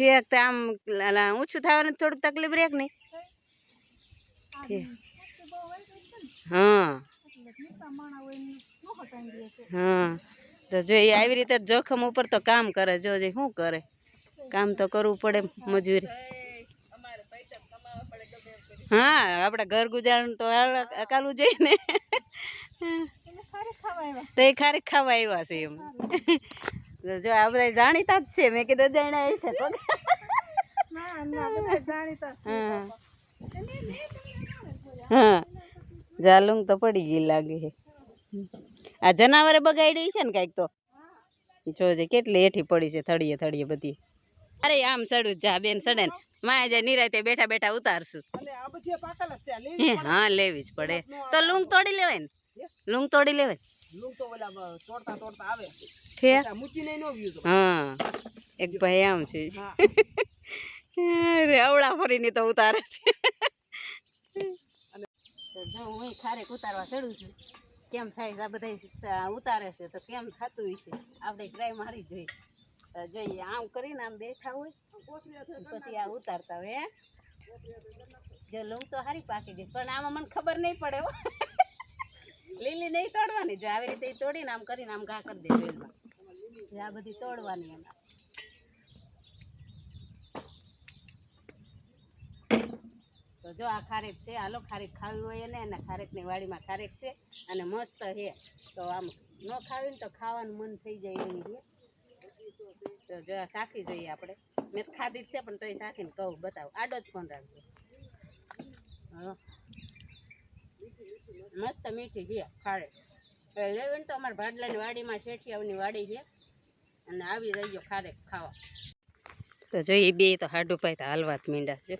ઠીક તો આમ ઓછું થવાનું થોડુંક તકલીફ રહે કે નહીં? હા. હા. તો જો એ આવી રીતે જોખમ ઉપર તો કામ કરે જો જે શું કરે? કામ તો કરવું પડે મજૂરી. હા આપણે ઘર ગુજારણ તો અકાલવું જોઈએ ને. તો એ ખારી ખાવા આવ્યા છે એમ. જો આ બધા જાણીતા જ છે. મેં કીધું જાણ્યા એ છે. તો હા. હા. જાલુંગ તો પડી ગઈ લાગે છે. આ જનાવરે બગાડી છે ને કાંઈક તો? જોજે કેટલી હેઠી પડી છે થળીએ થળીએ બધી. અરે આમ સડું જા બેન સડે ને. માય જાય નિરાતે બેઠા બેઠા ઉતારશું. હે, લેવી હા લેવી જ પડે. તો લૂંગ તોડી લેવાય ને? લૂંગ તોડી લેવાય? લૂંગ તો ઓલા તોડતા તોડતા આવે. તો હા એક ભાઈ આમ છે. અરે અવળા ફરીને તો ઉતારે છે. જો હું ખારેક ઉતારવા ચડું છું કેમ થાય છે આ બધા ઉતારે છે તો કેમ થતું હશે આપણે ટ્રાય મારી જોઈએ. જોઈએ આમ કરીને આમ બેઠા હોય પછી આ ઉતારતા હોય હે? જો લઉં તો હારી પાકી ગઈ પણ આમાં મને ખબર નહીં પડે હો. લીલી નહીં તોડવાની જો આવી રીતે તોડીને આમ કરીને આમ ઘા કરી દે રેલમાં જે આ બધી તોડવાની એમાં. તો જો આ ખારેક છે, હાલો ખારેક ખાવી હોય ને એના ખારેકની વાડીમાં ખારેક છે, અને મસ્ત છે. તો આમ ન ખાવી તો ખાવાનું મન થઈ જાય એવી છે તો જો આ શાખી જોઈએ આપણે. મેં ખાધી જ છે, પણ તોય શાખીને કહું, બતાવું. આડો જ ફોન રાખજો. મસ્ત મીઠી છે, ખારેક. લેવી ને તો અમારા ભાડલાની વાડીમાં શેઠિયાઓની વાડી છે. અને આવી જઈજો ખારેક ખાવા. તો જોઈએ બે તો હાડું પાય તો હાલ વાત મીંડા છે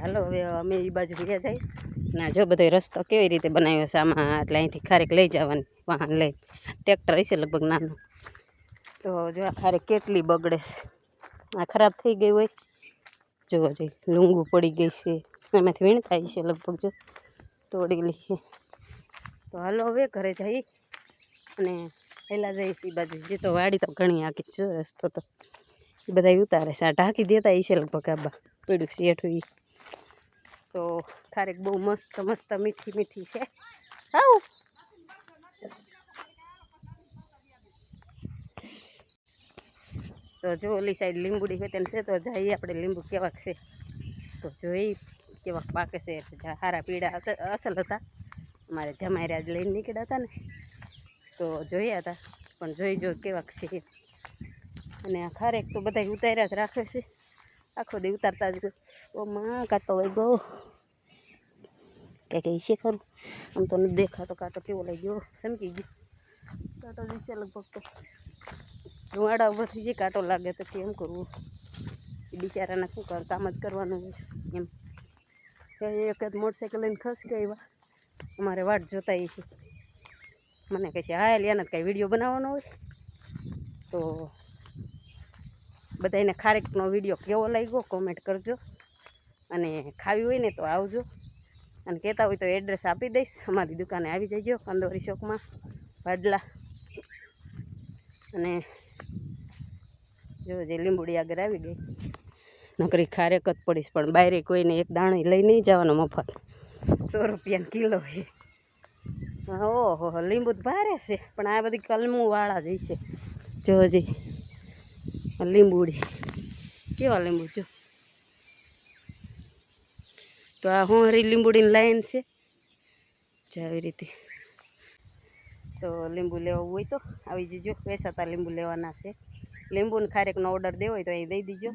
હાલો, હવે અમે એ બાજુ ગયા જાય. ના, જો બધો રસ્તો કેવી રીતે બનાવ્યો છે આમાં, એટલે અહીંથી ખારેક લઈ જવાની, વાહન લઈ ટ્રેક્ટર હશે લગભગ નાનું. તો જો આ ખારેક કેટલી બગડે છે. આ ખરાબ થઈ ગઈ હોય. જોવા જઈ લૂંગું પડી ગઈ છે. એમાંથી વીણ થાય છે લગભગ, જો. તોડી છે તો હાલો હવે ઘરે જઈ અને પહેલાં જઈશ એ બાજુ. જે તો વાડી તો ઘણી આખી છે રસ્તો તો એ બધા ઉતારે છે. આ ઢાંકી દેતા એ છે લગભગ આબા પડ્યું છે હેઠું ઈ. તો ખારેક બહુ મસ્ત મસ્ત મીઠી મીઠી છે. આવું. તો જો ઓલી સાઈડ લીંબુડી હોય તેને છે તો જઈએ આપણે લીંબુ કેવાક છે. તો જોઈ કેવાક પાકે છે. હારા પીળા અસલ હતા. અમારે જમાયરા જ લઈને નીકળ્યા હતા ને. તો જોયા હતા પણ જોઈ જો કેવાક છે. અને આ ખારેક તો બધા ઉતાર્યા જ રાખે છે. આખો દી ઉતારતા જ ઓ માં કાંટો હોય ગયો કંઈક છે ખરું. આમ તો નથી દેખાતો કાંટો કેવો લઈ ગયો સમકી ગયો. કાંટો દિશે લગભગ તો. ધુવાડા ઊભો થઈ જાય કાંટો લાગે તો કેમ કરવું? બિચારાને શું કર કામ જ કરવાનું એમ. એક જ મોટરસાઇકલ લઈને ખસ ગયા એવા. અમારે વાટ જોતા છે. મને કહે છે હા જ કાંઈ વીડિયો બનાવવાનો હોય. તો બધાને ખારેકનો વીડિયો કેવો લાગ્યો કોમેન્ટ કરજો. અને ખાવી હોય ને તો આવજો. અને કહેતા હોય તો એડ્રેસ આપી દઈશ. અમારી દુકાને આવી જજો, કંદોરી ચોકમાં, વાડલા. અને જો જે લીંબુડી આગળ આવી ગઈ. નકરી ખારેક જ પડીશ, પણ બાયરે કોઈને એક દાણી લઈ નહીં જવાનો મફત. સો રૂપિયાનો કિલો છે. ઓહો લીંબુ ભારે છે. પણ આ બધી કલમુંવાળા જ છે. જો હજી લીંબુડી કેવા લીંબુ જો? તો આ હોંહરી લીંબુડીની લાઈન છે. જો આવી રીતે. તો લીંબુ લેવું હોય તો આવી જજો. વેસાતા લીંબુ લેવાના છે. લીંબુને ખારેકનો ઓર્ડર દેવો હોય તો અહીં દઈ દીજો.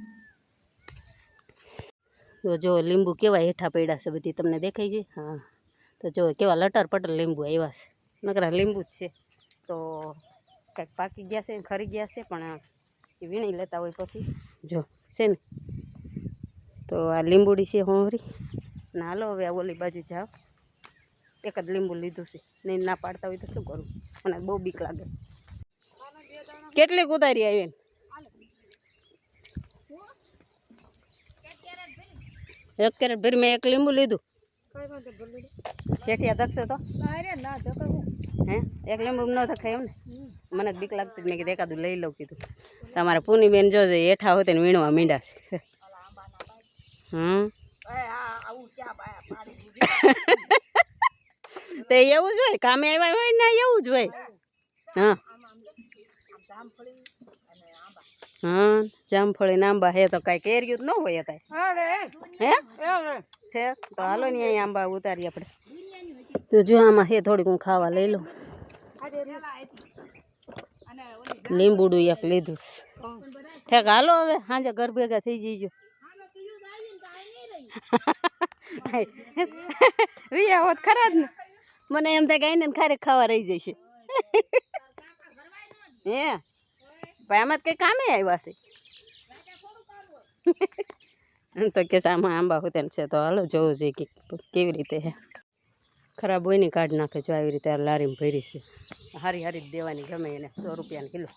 તો જો લીંબુ કેવા હેઠા પડ્યા છે બધી તમને દેખાય છે? હા. તો જો કેવા લટર પટર લીંબુ આવ્યા છે. નકરા લીંબુ જ છે. તો કંઈક પાકી ગયા છે ખરી ગયા છે, પણ એ વીણી લેતા હોય પછી. જો, છે ને? તો આ લીંબુડી છે હોંહરી. ના હાલો હવે આ ઓલી બાજુ જાઓ. એક જ લીંબુ લીધું છે. નહીં ના પાડતા હોય તો શું કરું? મને બહુ બીક લાગે. કેટલીક ઉતારી આવી એક કેરેટ ભરી મેં એક લીંબુ લીધું શેઠિયા ધકશે તો? હે. એક લીંબુ ન થખાય એમ ને? મને બીક લાગતી મેં કીધું એકાદું લઈ લઉં કીધું. તમારા પૂનીબેન જોજે હેઠા હોય ને વીણવા મીંડા છે. હમ? તે એવું જ હોય કામે આવ્યા હોય ને એવું જ હોય. હા. હા જામફળી નાંબા હે તો કાંઈ કેર્યું જ ન હોય કાંઈ. હે તો હાલો ને અહીંયા આંબા ઉતારી આપણે. તો જો આમાં હે થોડીક હું ખાવા લઈ લઉં. લીંબુડું એક લીધું ઠેક હાલો હવે સાંજે ઘર ભેગા થઈ જઈજો. વિયા હોત ખરા જ ને. મને એમ થાય કે આઈને ખારેક ખાવા રહી જશે. હે? ભાઈ આમાં કંઈ કામે આવ્યા છે. તો કે આમાં આંબા હોતે છે, તો હાલો જોવું જોઈએ કે કેવી રીતે હે ખરાબ હોય ને કાઢ નાખે, જો આવી રીતે લારીમાં ભરી છે. હારી હારી દેવાની ગમે એને, સો રૂપિયાની કિલો.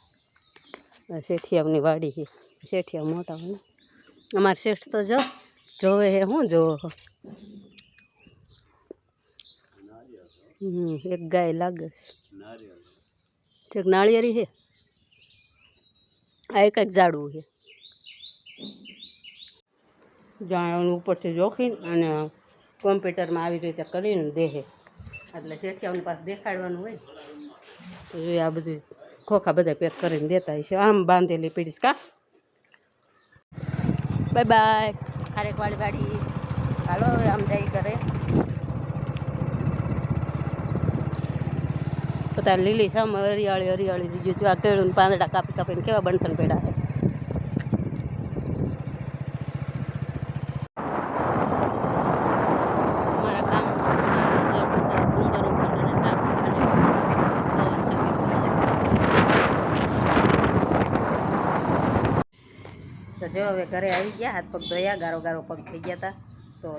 શેઠિયાની વાડી શેઠિયા મોટા હોય ને. અમારે શેઠ તો જો, જોવે હે શું જોવો હમ, એક ગાય લાગે છે. નાળિયેરી છે? આ એક એક ઝાડવું છે. જાણ ઉપરથી જોખીને અને કોમ્પ્યુટરમાં આવી રીતે કરીને દેહે. એટલે શેઠિયાઓની પાસે દેખાડવાનું હોય. તો એ આ બધું ખોખા બધા પેક કરીને દેતા હશે. આમ બાંધેલી પીડીશ કા? Bye bye. ખારેકવાળી ગાડી હાલો આમ જાય કરે બધા લીલી સામે હરિયાળી હરિયાળી થઈ ગયું જો આ કેળું પાંદડા કાપી કાપીને કેવા બંધન પેડા છે. તો જો હવે ઘરે આવી ગયા હાથ પગ ધોયા, ગારો ગારો પગ થઈ ગયા હતા તો